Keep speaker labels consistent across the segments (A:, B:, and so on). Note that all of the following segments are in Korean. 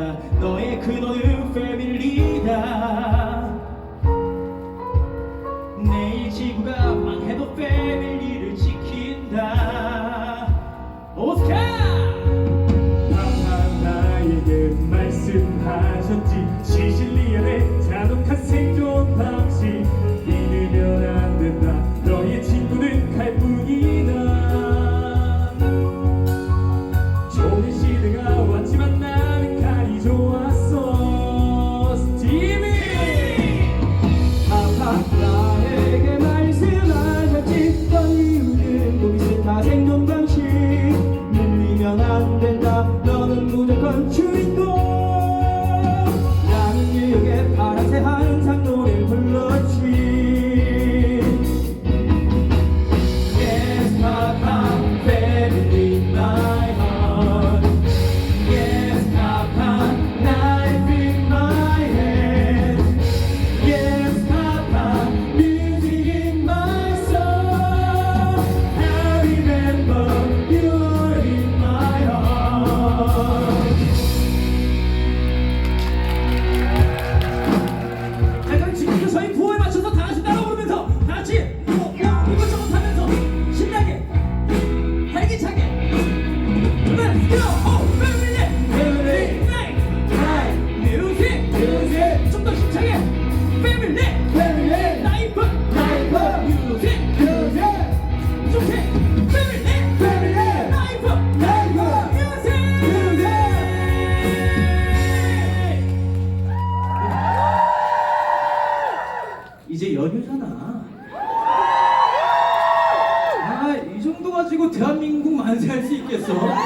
A: 안 된다 너의 근 대한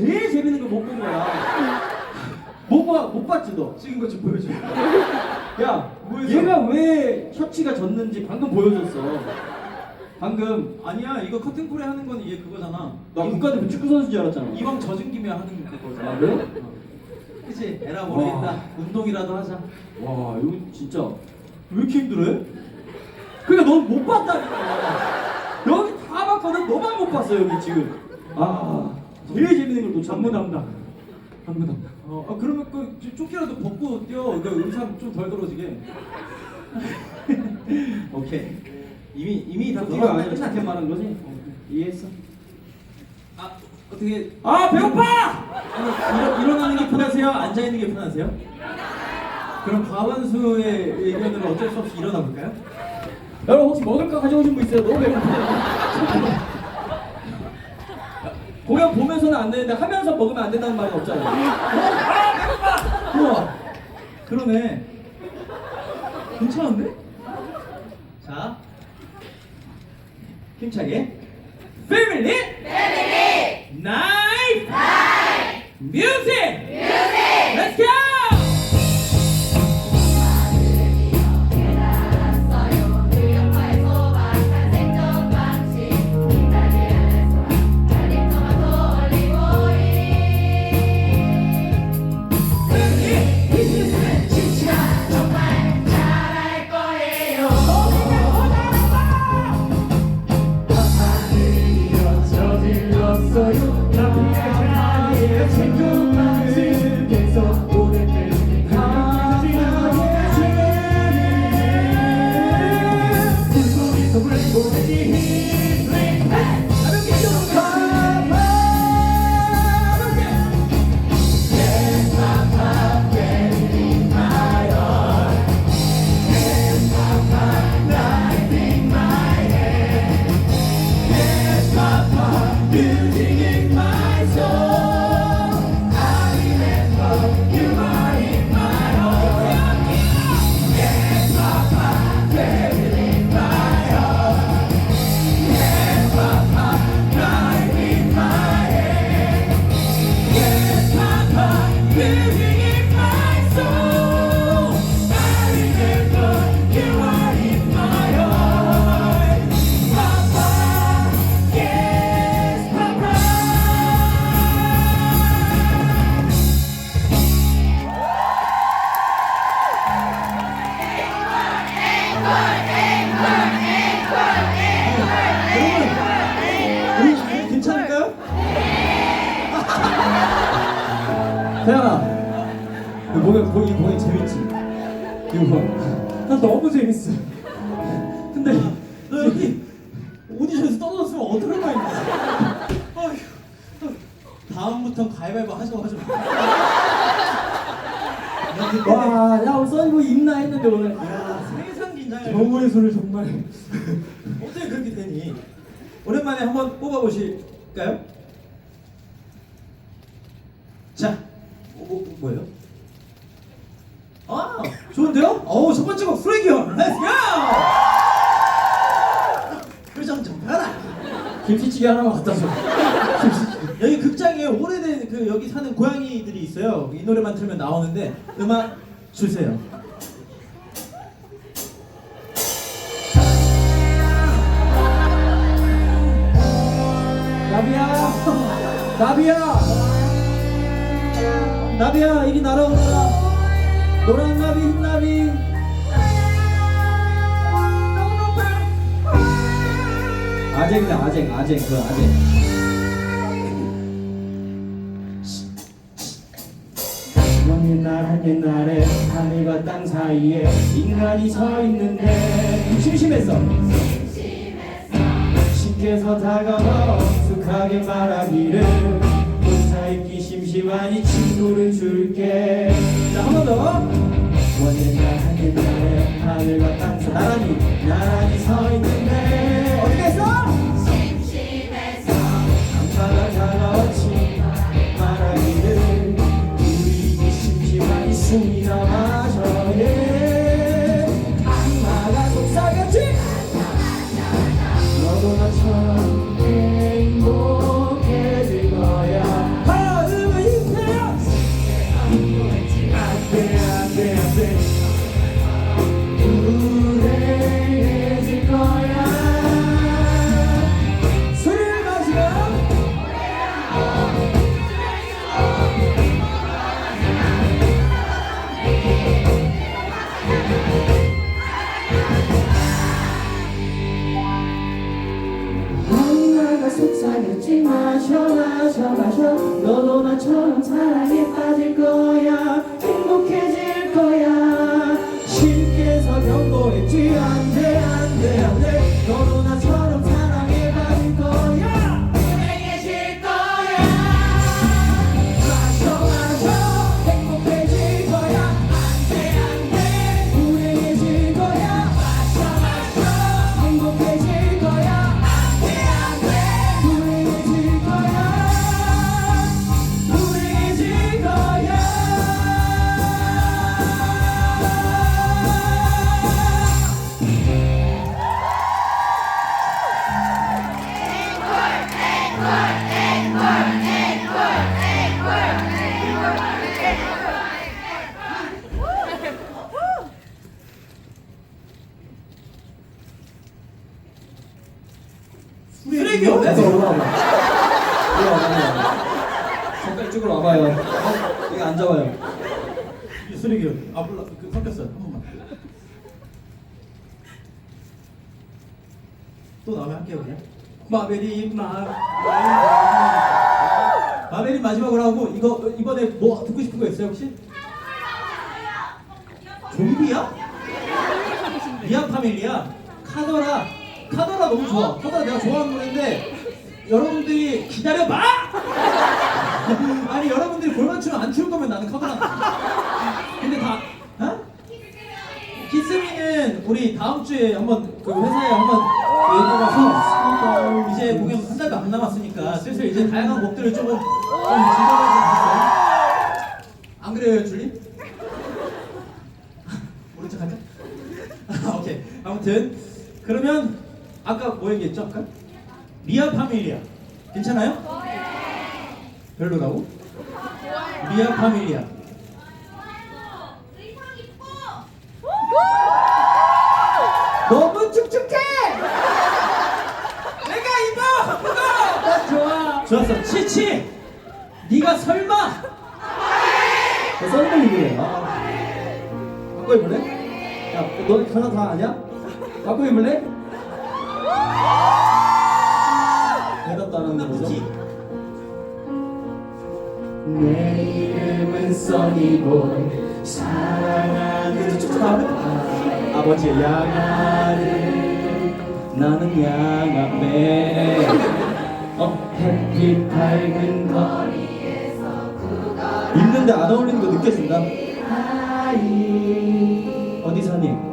B: 제일 재밌는 거 못 본 거야. 못 봐, 못 봤지 너?
A: 찍은 거좀 보여줘.
B: 야,
A: 뭐였어?
B: 얘가 왜 셔츠가 졌는지 방금 보여줬어. 방금
A: 아니야, 이거 커튼콜에 하는 건 이게 그거잖아.
B: 나 국가대표 축구 선수인 줄 알았잖아.
A: 이왕 젖은 김에 하는 그거잖아.
B: 아, 그래?
A: 어. 그치? 에라 모르겠다.
B: 와.
A: 운동이라도 하자.
B: 와, 이거 진짜 왜 이렇게 힘들어? 그러니까 넌 못 봤다니까. 여기 다 봤거든. 너만 못 봤어 여기 지금. 아, 제일 재밌는 걸.
C: 안무 담당 안무 담당
A: 어, 아, 그러면 그 조- 조끼라도 벗고 뛰어. 그 의상 좀 덜 떨어지게. 오케이. 이미 이미 다
B: 네가 아니라 작게 말한 거지? 이해했어.
A: 아 어떻게
B: 아 배고파!
A: 아니, 일어, 일어나는 게 편하세요? 앉아 있는 게 편하세요? 그럼 과반수의 의견으로 어쩔 수 없이 일어나 볼까요?
B: 여러분 혹시 먹을 거 가져오신 분 있어요? 너무 배고프네요. 공연 보면서는 안 되는데 하면서 먹으면 안 된다는 말은 없잖아요. 아 배고파!
A: 우와. 그러네. 괜찮은데? 자. 힘차게. 패밀리 패밀리 나이프 뮤직 뮤직
C: 저질렀
B: 태양아 이거 보기 보기 재밌지 이거 나 너무 재밌어 근데 너 여기 오디션에서 떨어졌으면 어떡할 거야
A: 다음부턴 가위바위보 하셔가지고.
B: 와야 오늘 써니보 입나 했는데 오늘
A: 야, 세상 긴장을.
B: 정우의 소리 정말
A: 어떻게 그렇게 되니? 오랜만에 한번 뽑아보실까요? 자, 뭐, 뭐, 뭐예요? 아, 좋은데요? 어우, 첫 번째 곡 쓰레기요. 렛츠 고! 표정 좀 펴라.
B: 김치찌개 하나만 갖다 줘
A: 여기 극장에 오래된 그 여기 사는 고양이들이 있어요. 이 노래만 틀면 나오는데 음악 주세요.
B: 나비야 나비야 나비야 이리 날아오너라 노란 나비 흰 나비. 아쟁이다 아쟁 아쟁 그 아쟁. 먼 옛날 한 옛날에 하늘과 땅 사이에 인간이 서 있는데 심심했어. 신께서 다가와 익숙하게 말하기를 있기 심심한 이 친구를 줄게. 자 한 번더. 먼 옛날 한 옛날에 하늘과 땅 사이 나란히 나란히 서 있는데. 어떻게 했어? 강파가 다가왔지 말하기를 우리 이 심심한 이 숨이나 마셔 속삭였지
C: 마셔 마셔 마셔. 너도 나처럼 사랑에 빠질 거야
A: 또 나오면 할게요 그냥. 마베리 마. 마베리 마지막으로 하고 이거 이번에 뭐 듣고 싶은 거 있어요 혹시? 좀비야? 미아 파밀리아 카더라 카더라 너무 좋아 카더라 내가 좋아하는 노래인데 여러분들이 기다려봐 아니 여러분들이 골반 치면 안 치울 거면 나는 카더라 근데 다 어? 키스미는 우리 다음 주에 한번 그 회사에 한번 얘기해봐서 이제 공연 한 달도 안 남았으니까 슬슬 이제 다양한 곡들을 조금 좀 즐겨봐야 되겠어요 안 그래요 줄리? 모른 척 할까? 아, 오케이. 아무튼 그러면 아까 뭐 얘기했죠? 아까? 미아 파밀리아 괜찮아요? 별로라고? 미아 파밀리아 좋았어. 치치. 네가 설마.
B: 너 썰는 얘기해. 아. 바꿔 입을래? 야, 너네 가사 다 아냐? 바꿔 입을래? 대답도 안 하는 거죠?
A: 내 이름은 써니고 사랑하는 아, 아버지의 양아를 나는 양아매 햇빛 밝은 거리에서 있는데 안 어울리는 거 느껴진다? 어디 사니?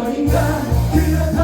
A: เธ
B: อ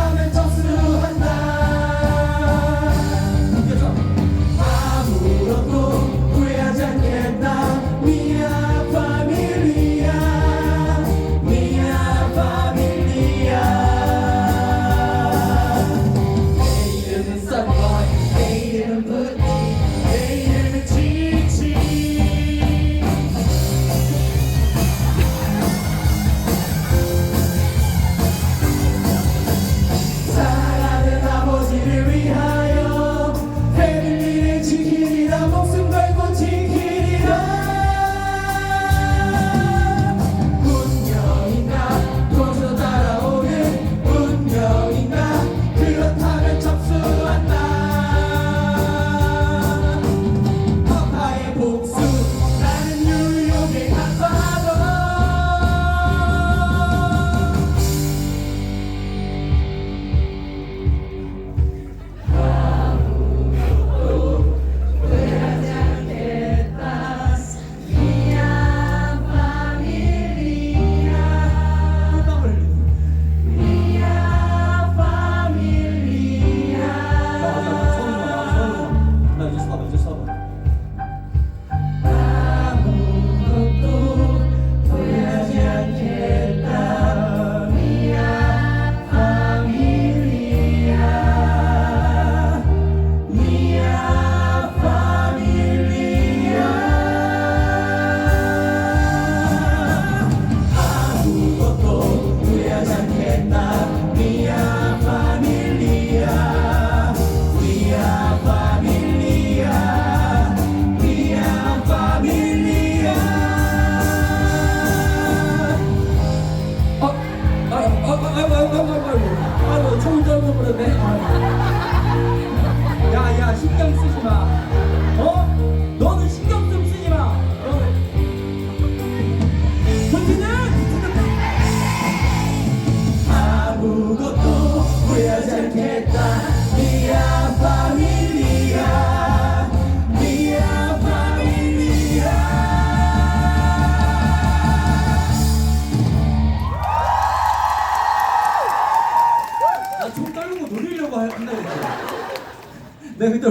A: 내가
B: 그때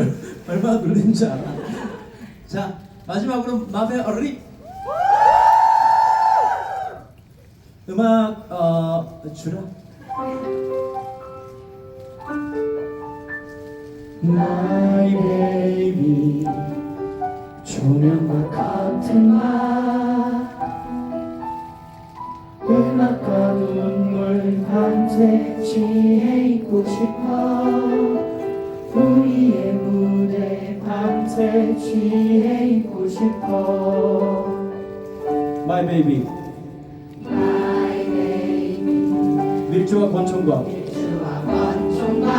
B: 얼마나 놀란 줄 알아. 자, 마지막으로 마베 어리. 음악 어 주라.
A: My baby 조명과 같은 나 음악과 눈물 밤새 지 취해 있고 싶어.
B: My baby.
A: My baby.
B: 밀주와 권총과.
A: 밀주와 권총과.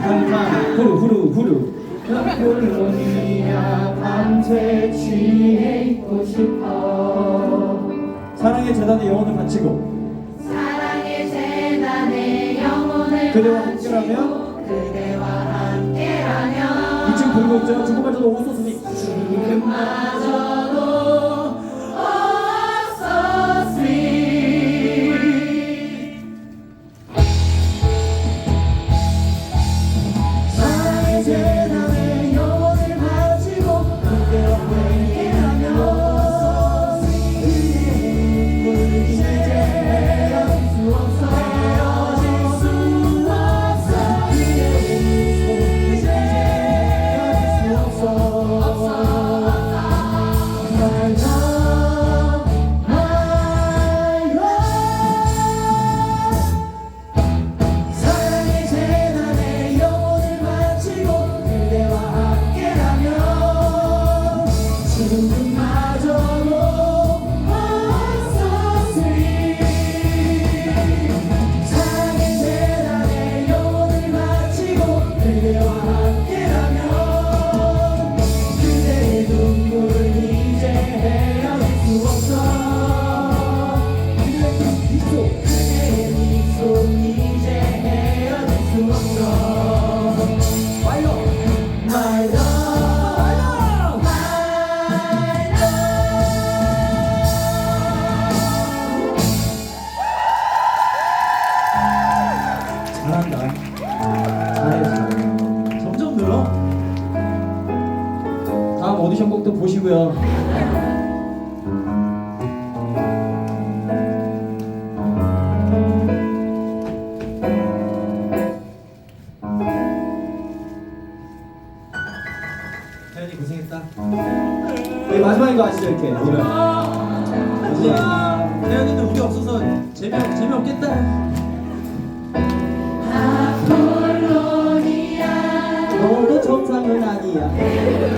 B: 한밤 후루 후루 후루.
A: 벽돌로니야 밤새 취해 있고 싶어.
B: 사랑의 재단에 영혼을 바치고
D: 사랑의 재단에 영혼을
B: 그대와 함께라면 공격자 주목하셔서
C: 오소서님
B: 주마저 정상